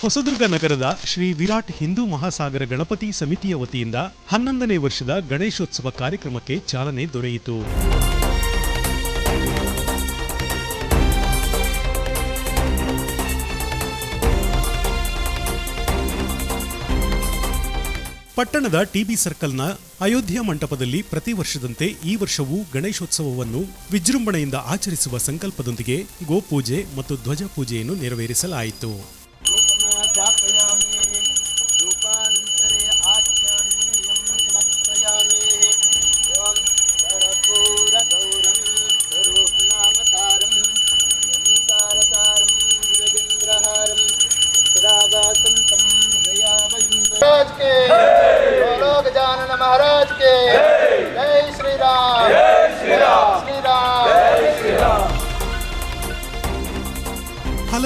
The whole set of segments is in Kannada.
ಹೊಸದುರ್ಗ ನಗರದ ಶ್ರೀ ವಿರಾಟ್ ಹಿಂದೂ ಮಹಾಸಾಗರ ಗಣಪತಿ ಸಮಿತಿಯ ವತಿಯಿಂದ ಹನ್ನೊಂದನೇ ವರ್ಷದ ಗಣೇಶೋತ್ಸವ ಕಾರ್ಯಕ್ರಮಕ್ಕೆ ಚಾಲನೆ ದೊರೆಯಿತು. ಪಟ್ಟಣದ ಟಿಬಿ ಸರ್ಕಲ್ನ ಅಯೋಧ್ಯ ಮಂಟಪದಲ್ಲಿ ಪ್ರತಿ ವರ್ಷದಂತೆ ಈ ವರ್ಷವೂ ಗಣೇಶೋತ್ಸವವನ್ನು ವಿಜೃಂಭಣೆಯಿಂದ ಆಚರಿಸುವ ಸಂಕಲ್ಪದೊಂದಿಗೆ ಗೋಪೂಜೆ ಮತ್ತು ಧ್ವಜ ಪೂಜೆಯನ್ನು ನೆರವೇರಿಸಲಾಯಿತು.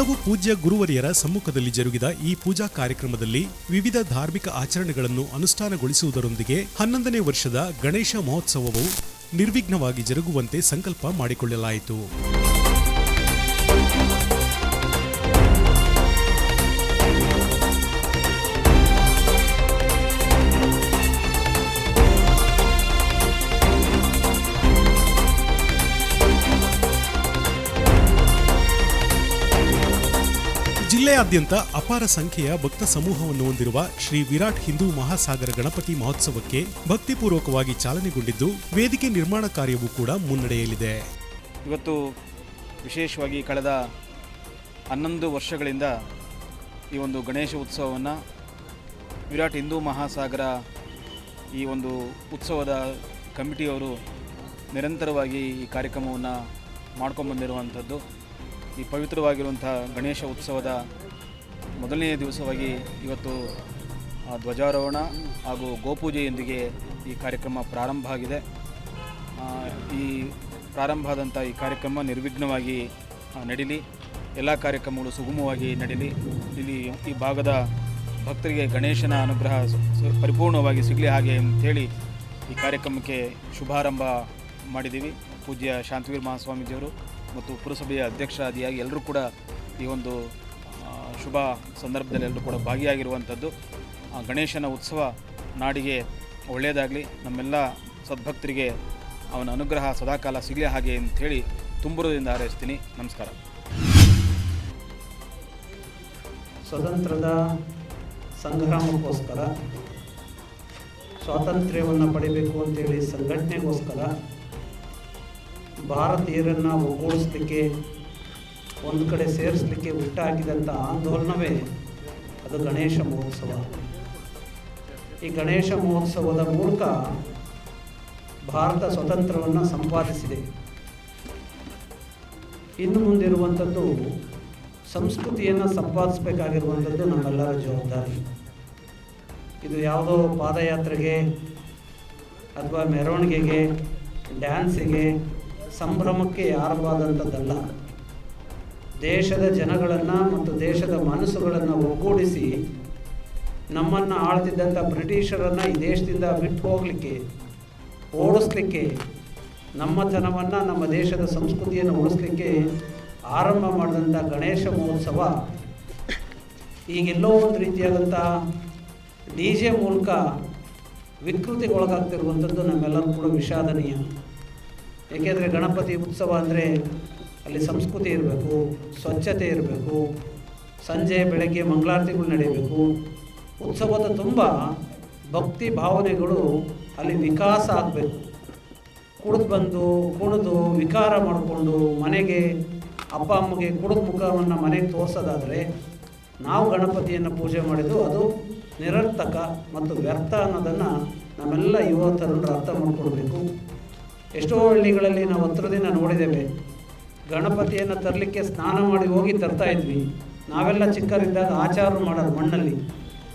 ಹಲವು ಪೂಜ್ಯ ಗುರುವರಿಯರ ಸಮ್ಮುಖದಲ್ಲಿ ಜರುಗಿದ ಈ ಪೂಜಾ ಕಾರ್ಯಕ್ರಮದಲ್ಲಿ ವಿವಿಧ ಧಾರ್ಮಿಕ ಆಚರಣೆಗಳನ್ನು ಅನುಷ್ಠಾನಗೊಳಿಸುವುದರೊಂದಿಗೆ ಹನ್ನೊಂದನೇ ವರ್ಷದ ಗಣೇಶ ಮಹೋತ್ಸವವು ನಿರ್ವಿಘ್ನವಾಗಿ ಜರುಗುವಂತೆ ಸಂಕಲ್ಪ ಮಾಡಿಕೊಳ್ಳಲಾಯಿತು. ಜಿಲ್ಲೆಯಾದ್ಯಂತ ಅಪಾರ ಸಂಖ್ಯೆಯ ಭಕ್ತ ಸಮೂಹವನ್ನು ಹೊಂದಿರುವ ಶ್ರೀ ವಿರಾಟ್ ಹಿಂದೂ ಮಹಾಸಾಗರ ಗಣಪತಿ ಮಹೋತ್ಸವಕ್ಕೆ ಭಕ್ತಿಪೂರ್ವಕವಾಗಿ ಚಾಲನೆಗೊಂಡಿದ್ದು, ವೇದಿಕೆ ನಿರ್ಮಾಣ ಕಾರ್ಯವೂ ಕೂಡ ಮುನ್ನಡೆಯಲಿದೆ ಇವತ್ತು ವಿಶೇಷವಾಗಿ ಕಳೆದ ಹನ್ನೊಂದು ವರ್ಷಗಳಿಂದ ಈ ಒಂದು ಗಣೇಶ ಉತ್ಸವವನ್ನು ವಿರಾಟ್ ಹಿಂದೂ ಮಹಾಸಾಗರ ಈ ಒಂದು ಉತ್ಸವದ ಕಮಿಟಿಯವರು ನಿರಂತರವಾಗಿ ಈ ಕಾರ್ಯಕ್ರಮವನ್ನು ಮಾಡ್ಕೊಂಬಂದಿರುವಂಥದ್ದು ಈ ಪವಿತ್ರವಾಗಿರುವಂಥ ಗಣೇಶ ಉತ್ಸವದ ಮೊದಲನೆಯ ದಿವಸವಾಗಿ ಇವತ್ತು ಧ್ವಜಾರೋಹಣ ಹಾಗೂ ಗೋಪೂಜೆಯೊಂದಿಗೆ ಈ ಕಾರ್ಯಕ್ರಮ ಪ್ರಾರಂಭ ಆಗಿದೆ. ಈ ಪ್ರಾರಂಭ ಆದಂಥ ಈ ಕಾರ್ಯಕ್ರಮ ನಿರ್ವಿಘ್ನವಾಗಿ ನಡೀಲಿ. ಎಲ್ಲ ಕಾರ್ಯಕ್ರಮಗಳು ಸುಗಮವಾಗಿ ನಡೀಲಿ. ಇಲ್ಲಿ ಈ ಭಾಗದ ಭಕ್ತರಿಗೆ ಗಣೇಶನ ಅನುಗ್ರಹ ಪರಿಪೂರ್ಣವಾಗಿ ಸಿಗಲಿ ಹಾಗೆ ಅಂಥೇಳಿ ಈ ಕಾರ್ಯಕ್ರಮಕ್ಕೆ ಶುಭಾರಂಭ ಮಾಡಿದ್ದೀವಿ. ಪೂಜ್ಯ ಶಾಂತವೀರ್ ಮಹಾಸ್ವಾಮೀಜಿಯವರು ಮತ್ತು ಪುರಸಭೆಯ ಅಧ್ಯಕ್ಷರಾದಿಯಾಗಿ ಎಲ್ಲರೂ ಕೂಡ ಈ ಒಂದು ಶುಭ ಸಂದರ್ಭದಲ್ಲಿ ಎಲ್ಲರೂ ಕೂಡ ಭಾಗಿಯಾಗಿರುವಂಥದ್ದು. ಗಣೇಶನ ಉತ್ಸವ ನಾಡಿಗೆ ಒಳ್ಳೆಯದಾಗಲಿ, ನಮ್ಮೆಲ್ಲ ಸದ್ಭಕ್ತರಿಗೆ ಅವನ ಅನುಗ್ರಹ ಸದಾಕಾಲ ಸಿಗಲಿ ಹಾಗೆ ಅಂಥೇಳಿ ತುಂಬುರದಿಂದ ಹಾರೈಸ್ತೀನಿ. ನಮಸ್ಕಾರ. ಸ್ವತಂತ್ರದ ಸಂಗ್ರಾಮಕ್ಕೋಸ್ಕರ, ಸ್ವಾತಂತ್ರ್ಯವನ್ನು ಪಡಿಬೇಕು ಅಂತೇಳಿ ಸಂಘಟನೆಗೋಸ್ಕರ ಭಾರತೀಯರನ್ನು ಒಗ್ಗೂಡಿಸ್ಲಿಕ್ಕೆ ಒಂದು ಕಡೆ ಸೇರಿಸಲಿಕ್ಕೆ ಹುಟ್ಟಾಕಿದಂಥ ಆಂದೋಲನವೇ ಅದು ಗಣೇಶ ಮಹೋತ್ಸವ. ಈ ಗಣೇಶ ಮಹೋತ್ಸವದ ಮೂಲಕ ಭಾರತ ಸ್ವತಂತ್ರವನ್ನು ಸಂಪಾದಿಸಿದೆ. ಇನ್ನು ಮುಂದಿರುವಂಥದ್ದು ಸಂಸ್ಕೃತಿಯನ್ನು ಸಂಪಾದಿಸಬೇಕಾಗಿರುವಂಥದ್ದು ನಮ್ಮೆಲ್ಲರ ಜವಾಬ್ದಾರಿ. ಇದು ಯಾವುದೋ ಪಾದಯಾತ್ರೆಗೆ ಅಥವಾ ಮೆರವಣಿಗೆಗೆ, ಡ್ಯಾನ್ಸಿಗೆ, ಸಂಭ್ರಮಕ್ಕೆ ಆರಂಭವಾದಂಥದ್ದಲ್ಲ ದೇಶದ ಜನಗಳನ್ನು ಮತ್ತು ದೇಶದ ಮನಸ್ಸುಗಳನ್ನು ಒಗ್ಗೂಡಿಸಿ ನಮ್ಮನ್ನು ಆಳ್ತಿದ್ದಂಥ ಬ್ರಿಟಿಷರನ್ನು ಈ ದೇಶದಿಂದ ಬಿಟ್ಟು ಹೋಗಲಿಕ್ಕೆ ಓಡಿಸ್ಲಿಕ್ಕೆ ನಮ್ಮತನವನ್ನು ನಮ್ಮ ದೇಶದ ಸಂಸ್ಕೃತಿಯನ್ನು ಉಳಿಸ್ಲಿಕ್ಕೆ ಆರಂಭ ಮಾಡಿದಂಥ ಗಣೇಶ ಮಹೋತ್ಸವ. ಈಗೆಲ್ಲೋ ಒಂದು ರೀತಿಯಾದಂಥ ಡಿ ಜೆ ಮೂಲಕ ವಿಕೃತಿಗೊಳಗಾಗ್ತಿರುವಂಥದ್ದು ನಮ್ಮೆಲ್ಲರೂ ಕೂಡ ವಿಷಾದನೀಯ. ಏಕೆಂದರೆ ಗಣಪತಿ ಉತ್ಸವ ಅಂದರೆ ಅಲ್ಲಿ ಸಂಸ್ಕೃತಿ ಇರಬೇಕು, ಸ್ವಚ್ಛತೆ ಇರಬೇಕು, ಸಂಜೆ, ಬೆಳಗ್ಗೆ ಮಂಗಳಾರತಿಗಳು ನಡೆಯಬೇಕು. ಉತ್ಸವದ ತುಂಬ ಭಕ್ತಿ ಭಾವನೆಗಳು ಅಲ್ಲಿ ವಿಕಾಸ ಆಗಬೇಕು. ಕುಡಿದು ಬಂದು, ಕುಣಿದು, ವಿಕಾರ ಮಾಡಿಕೊಂಡು ಮನೆಗೆ ಅಪ್ಪ ಅಮ್ಮಗೆ ಕುಡಿದ ಮುಖವನ್ನು ಮನೆಗೆ ತೋರಿಸೋದಾದರೆ ನಾವು ಗಣಪತಿಯನ್ನು ಪೂಜೆ ಮಾಡಿದ್ದು ಅದು ನಿರರ್ಥಕ ಮತ್ತು ವ್ಯರ್ಥ ಅನ್ನೋದನ್ನು ನಮ್ಮೆಲ್ಲ ಯುವ ತರುಣರು ಅರ್ಥ ಮಾಡಿಕೊಡ್ಬೇಕು ಎಷ್ಟೋ ಹಳ್ಳಿಗಳಲ್ಲಿ ನಾವು ಹತ್ರದಿಂದ ನೋಡಿದ್ದೇವೆ. ಗಣಪತಿಯನ್ನು ತರಲಿಕ್ಕೆ ಸ್ನಾನ ಮಾಡಿ ಹೋಗಿ ತರ್ತಾ ಇದ್ವಿ. ನಾವೆಲ್ಲ ಚಿಕ್ಕರಿದ್ದಾಗ ಆಚಾರ ಮಾಡೋದು ಮಣ್ಣಲ್ಲಿ.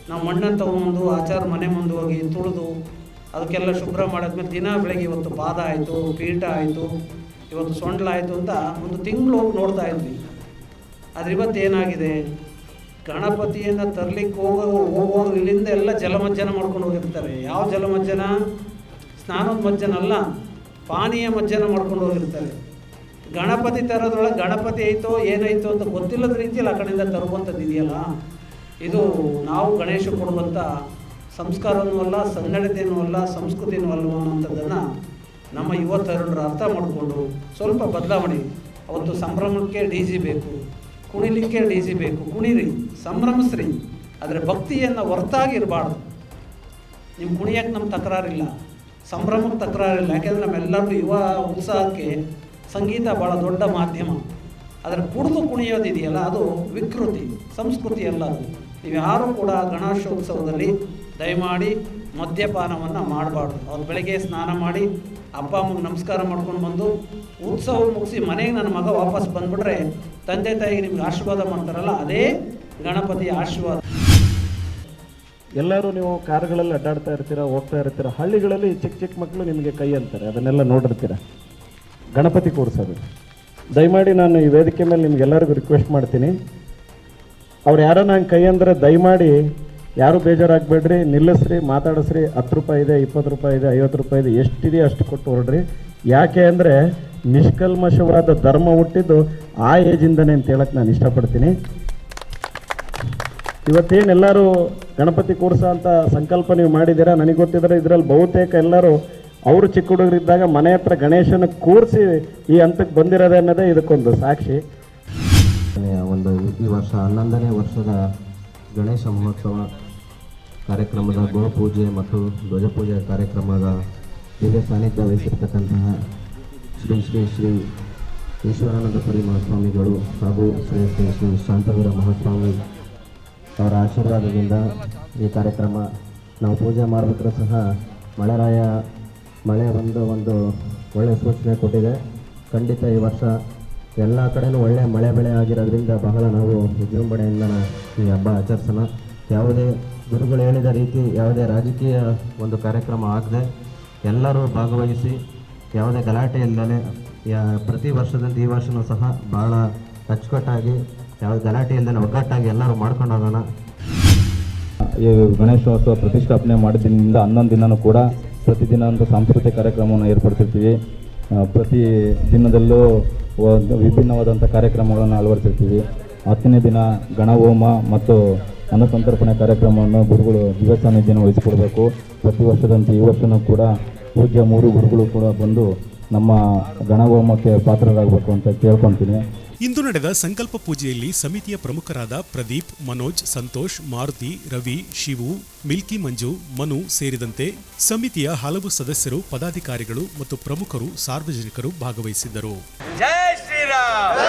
ನಾವು ಮಣ್ಣನ್ನು ತೊಗೊಂಡು ಆಚಾರ ಮನೆ ಮುಂದೆ ಹೋಗಿ ತುಳಿದು ಅದಕ್ಕೆಲ್ಲ ಶುಭ್ರ ಮಾಡಿದ್ಮೇಲೆ ದಿನ ಬೆಳಗ್ಗೆ ಇವತ್ತು ಪಾದ ಆಯಿತು, ಪೀಠ ಆಯಿತು, ಇವತ್ತು ಸೊಂಡ್ಲ ಆಯಿತು ಅಂತ ಒಂದು ತಿಂಗಳು ಹೋಗಿ ನೋಡ್ತಾ ಇದ್ವಿ. ಆದರೆ ಇವತ್ತು ಏನಾಗಿದೆ? ಗಣಪತಿಯನ್ನು ತರಲಿಕ್ಕೆ ಹೋಗೋ, ಹೋಗೋರು ಇಲ್ಲಿಂದ ಎಲ್ಲ ಜಲಮಜ್ಜನ ಮಾಡ್ಕೊಂಡು ಹೋಗಿರ್ತಾರೆ. ಯಾವ ಜಲಮಜ್ಜನ? ಸ್ನಾನದ ಮಜ್ಜನ ಅಲ್ಲ ಪಾನೀಯ ಮಜ್ಜನ ಮಾಡ್ಕೊಂಡು ಹೋಗಿರ್ತಾರೆ. ಗಣಪತಿ ತರೋದ್ರೊಳಗೆ ಗಣಪತಿ ಐತೋ ಏನಾಯ್ತೋ ಅಂತ ಗೊತ್ತಿಲ್ಲದ ರೀತಿಯಲ್ಲಿ ಆ ಕಡೆಯಿಂದ ತರುವಂಥದ್ದು ಇದೆಯಲ್ಲ? ಇದು ನಾವು ಗಣೇಶ ಕೊಡುವಂಥ ಸಂಸ್ಕಾರನೂ ಅಲ್ಲ ಸನ್ನಡತೆಯೂ ಅಲ್ಲ, ಸಂಸ್ಕೃತಿನೂ ಅಲ್ವ ಅನ್ನೋಂಥದ್ದನ್ನು ನಮ್ಮ ಯುವ ತರುಣರು ಅರ್ಥ ಮಾಡಿಕೊಂಡು ಸ್ವಲ್ಪ ಬದಲಾವಣೆ. ಅವತ್ತು ಸಂಭ್ರಮಕ್ಕೆ ಡಿ ಜಿ ಬೇಕು, ಕುಣಿಲಿಕ್ಕೆ ಡಿ ಜಿ ಬೇಕು, ಕುಣಿರಿ, ಸಂಭ್ರಮಿಸ್ರಿ. ಆದರೆ ಭಕ್ತಿಯನ್ನು ಹೊರತಾಗಿ ಇರಬಾರ್ದು. ನಿಮ್ಮ ಕುಣಿಯಕ್ಕೆ ನಮ್ಮ ತಕರಾರಿಲ್ಲ ಸಂಭ್ರಮಕ್ಕೆ ತಕರಾರಿಲ್ಲ. ಯಾಕೆಂದರೆ ನಮ್ಮೆಲ್ಲರೂ ಯುವ ಉತ್ಸಾಹಕ್ಕೆ ಸಂಗೀತ ಭಾಳ ದೊಡ್ಡ ಮಾಧ್ಯಮ. ಅದರ ಕುಡಿದು ಕುಣಿಯೋದಿದೆಯಲ್ಲ, ಅದು ವಿಕೃತಿ, ಸಂಸ್ಕೃತಿ ಅಲ್ಲ ಅದು ನೀವು ಯಾರೂ ಕೂಡ ಗಣೇಶೋತ್ಸವದಲ್ಲಿ ದಯಮಾಡಿ ಮದ್ಯಪಾನವನ್ನು ಮಾಡಬಾರ್ದು. ಅವ್ರು ಬೆಳಗ್ಗೆ ಸ್ನಾನ ಮಾಡಿ ಅಪ್ಪ, ಅಮ್ಮಗೆ ನಮಸ್ಕಾರ ಮಾಡ್ಕೊಂಡು ಬಂದು ಉತ್ಸವ ಮುಗಿಸಿ ಮನೆಗೆ ನನ್ನ ಮಗ ವಾಪಸ್ ಬಂದುಬಿಟ್ರೆ ತಂದೆ ತಾಯಿಗೆ ನಿಮ್ಗೆ ಆಶೀರ್ವಾದ ಮಾಡ್ತಾರಲ್ಲ, ಅದೇ ಗಣಪತಿಯ ಆಶೀರ್ವಾದ. ಎಲ್ಲರೂ ನೀವು ಕಾರ್ಗಳಲ್ಲಿ ಅಡ್ಡಾಡ್ತಾ ಇರ್ತೀರ, ಹೋಗ್ತಾ ಇರ್ತೀರಾ, ಹಳ್ಳಿಗಳಲ್ಲಿ ಚಿಕ್ಕ ಚಿಕ್ಕ ಮಕ್ಕಳು ನಿಮಗೆ ಕೈ ಅಂತಾರೆ, ಅದನ್ನೆಲ್ಲ ನೋಡಿರ್ತೀರ? ಗಣಪತಿ ಕೂರಿಸೋದು. ದಯಮಾಡಿ ನಾನು ಈ ವೇದಿಕೆ ಮೇಲೆ ನಿಮ್ಗೆಲ್ಲರಿಗೂ ರಿಕ್ವೆಸ್ಟ್ ಮಾಡ್ತೀನಿ. ಅವ್ರು ಯಾರೋ ನಂಗೆ ಕೈ ಅಂದರೆ ದಯಮಾಡಿ ಯಾರು ಬೇಜಾರಾಗಬೇಡ್ರಿ, ನಿಲ್ಲಿಸ್ರಿ, ಮಾತಾಡಿಸ್ರಿ, ಹತ್ತು ರೂಪಾಯಿ ಇದೆ, ಇಪ್ಪತ್ತು ರೂಪಾಯಿ ಇದೆ, ಐವತ್ತು ರೂಪಾಯಿ ಇದೆ, ಎಷ್ಟಿದೆಯೋ ಅಷ್ಟು ಕೊಟ್ಟು ಹೊರಡ್ರಿ. ಯಾಕೆ ಅಂದರೆ ನಿಷ್ಕಲ್ಮಶವಾದ ಧರ್ಮ ಹುಟ್ಟಿದ್ದು ಆ ಏಜಿಂದನೇ ಅಂತ ಹೇಳಕ್ಕೆ ನಾನು ಇಷ್ಟಪಡ್ತೀನಿ. ಇವತ್ತೇನೆಲ್ಲರೂ ಗಣಪತಿ ಕೂರ್ಸ ಅಂತ ಸಂಕಲ್ಪ ನೀವು ಮಾಡಿದ್ದೀರಾ? ನನಗೆ ಗೊತ್ತಿದ್ರೆ ಇದರಲ್ಲಿ ಬಹುತೇಕ ಎಲ್ಲರೂ ಅವರು ಚಿಕ್ಕ ಹುಡುಗರಿದ್ದಾಗ ಮನೆ ಹತ್ರ ಗಣೇಶನ ಕೂರಿಸಿ ಈ ಹಂತಕ್ಕೆ ಬಂದಿರೋದೇ ಅನ್ನೋದೇ ಇದಕ್ಕೊಂದು ಸಾಕ್ಷಿ. ಒಂದು ಈ ವರ್ಷ ಹನ್ನೊಂದನೇ ವರ್ಷದ ಗಣೇಶ ಮಹೋತ್ಸವ ಕಾರ್ಯಕ್ರಮದ ಗೋಪೂಜೆ ಮತ್ತು ಧ್ವಜಪೂಜೆ ಕಾರ್ಯಕ್ರಮದ ದಿವ್ಯ ಸಾನ್ನಿಧ್ಯ ವಹಿಸಿರ್ತಕ್ಕಂತಹ ಶ್ರೀ ಶ್ರೀ ಶ್ರೀ ಈಶ್ವರಾನಂದಪುರಿ ಮಹಾಸ್ವಾಮಿಗಳು ಹಾಗೂ ಶ್ರೀ ಶ್ರೀ ಶ್ರೀ ಶಾಂತವೀರ ಮಹಾಸ್ವಾಮಿ ಅವರ ಆಶೀರ್ವಾದದಿಂದ ಈ ಕಾರ್ಯಕ್ರಮ ನಾವು ಪೂಜೆ ಮಾಡಬೇಕಾದ್ರೂ ಸಹ ಮಳೆರಾಯ ಮಳೆ ಬಂದು ಒಂದು ಒಳ್ಳೆಯ ಸೂಚನೆ ಕೊಟ್ಟಿದೆ. ಖಂಡಿತ ಈ ವರ್ಷ ಎಲ್ಲ ಕಡೆನೂ ಒಳ್ಳೆಯ ಮಳೆ ಬೆಳೆ ಆಗಿರೋದ್ರಿಂದ ಬಹಳ ನಾವು ವಿಜೃಂಭಣೆಯಿಂದ ಈ ಹಬ್ಬ ಆಚರಿಸೋಣ. ಯಾವುದೇ ಗುರುಗಳು ಹೇಳಿದ ರೀತಿ ಯಾವುದೇ ರಾಜಕೀಯ ಒಂದು ಕಾರ್ಯಕ್ರಮ ಆಗದೆ ಎಲ್ಲರೂ ಭಾಗವಹಿಸಿ ಯಾವುದೇ ಗಲಾಟೆ ಇಲ್ಲದೆ ಪ್ರತಿ ವರ್ಷದಂತೆ ಈ ವರ್ಷವೂ ಸಹ ಭಾಳ ಅಚ್ಚುಕಟ್ಟಾಗಿ ಯಾವುದೇ ಗಲಾಟೆ ಇಲ್ಲದೆ ಒಗ್ಗಟ್ಟಾಗಿ ಎಲ್ಲರೂ ಮಾಡ್ಕೊಂಡು ಹೋಗೋಣ. ಈ ಗಣೇಶೋತ್ಸವ ಪ್ರತಿಷ್ಠಾಪನೆ ಮಾಡಿದ್ದರಿಂದ ಹನ್ನೊಂದು ದಿನನೂ ಕೂಡ ಪ್ರತಿದಿನ ಒಂದು ಸಾಂಸ್ಕೃತಿಕ ಕಾರ್ಯಕ್ರಮವನ್ನು ಏರ್ಪಡಿಸಿರ್ತೀವಿ. ಪ್ರತಿ ದಿನದಲ್ಲೂ ವಿಭಿನ್ನವಾದಂಥ ಕಾರ್ಯಕ್ರಮಗಳನ್ನು ಅಳವಡಿಸಿರ್ತೀವಿ. ಹತ್ತನೇ ದಿನ ಗಣಹೋಮ ಮತ್ತು ಅನ್ನಸಂತರ್ಪಣೆ ಕಾರ್ಯಕ್ರಮವನ್ನು ಗುರುಗಳು ದಿವ್ಯ ಸಾನ್ನಿಧ್ಯನ ವಹಿಸಿಕೊಡಬೇಕು. ಪ್ರತಿ ವರ್ಷದಂತೆ ಈ ವರ್ಷನೂ ಕೂಡ ಪೂಜ್ಯ ಮೂರು ಗುರುಗಳು ಕೂಡ ಬಂದು ನಮ್ಮ ಗಣಹೋಮಕ್ಕೆ ಪಾತ್ರರಾಗಬೇಕು ಅಂತ ಕೇಳ್ಕೊತೀನಿ ಇಂದು ನಡೆದ ಸಂಕಲ್ಪ ಪೂಜೆಯಲ್ಲಿ ಸಮಿತಿಯ ಪ್ರಮುಖರಾದ ಪ್ರದೀಪ್, ಮನೋಜ್, ಸಂತೋಷ್, ಮಾರುತಿ, ರವಿ, ಶಿವು, ಮಿಲ್ಕಿ, ಮಂಜು, ಮನು ಸೇರಿದಂತೆ ಸಮಿತಿಯ ಹಲವು ಸದಸ್ಯರು, ಪದಾಧಿಕಾರಿಗಳು ಮತ್ತು ಪ್ರಮುಖರು ಸಾರ್ವಜನಿಕರು ಭಾಗವಹಿಸಿದ್ದರು. ಜೈ ಶ್ರೀರಾಮ್!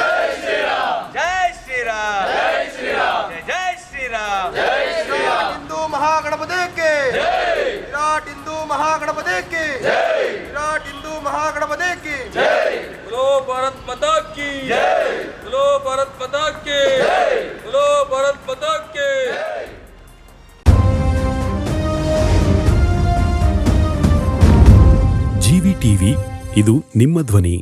ನಿಮ್ಮ ಧ್ವನಿ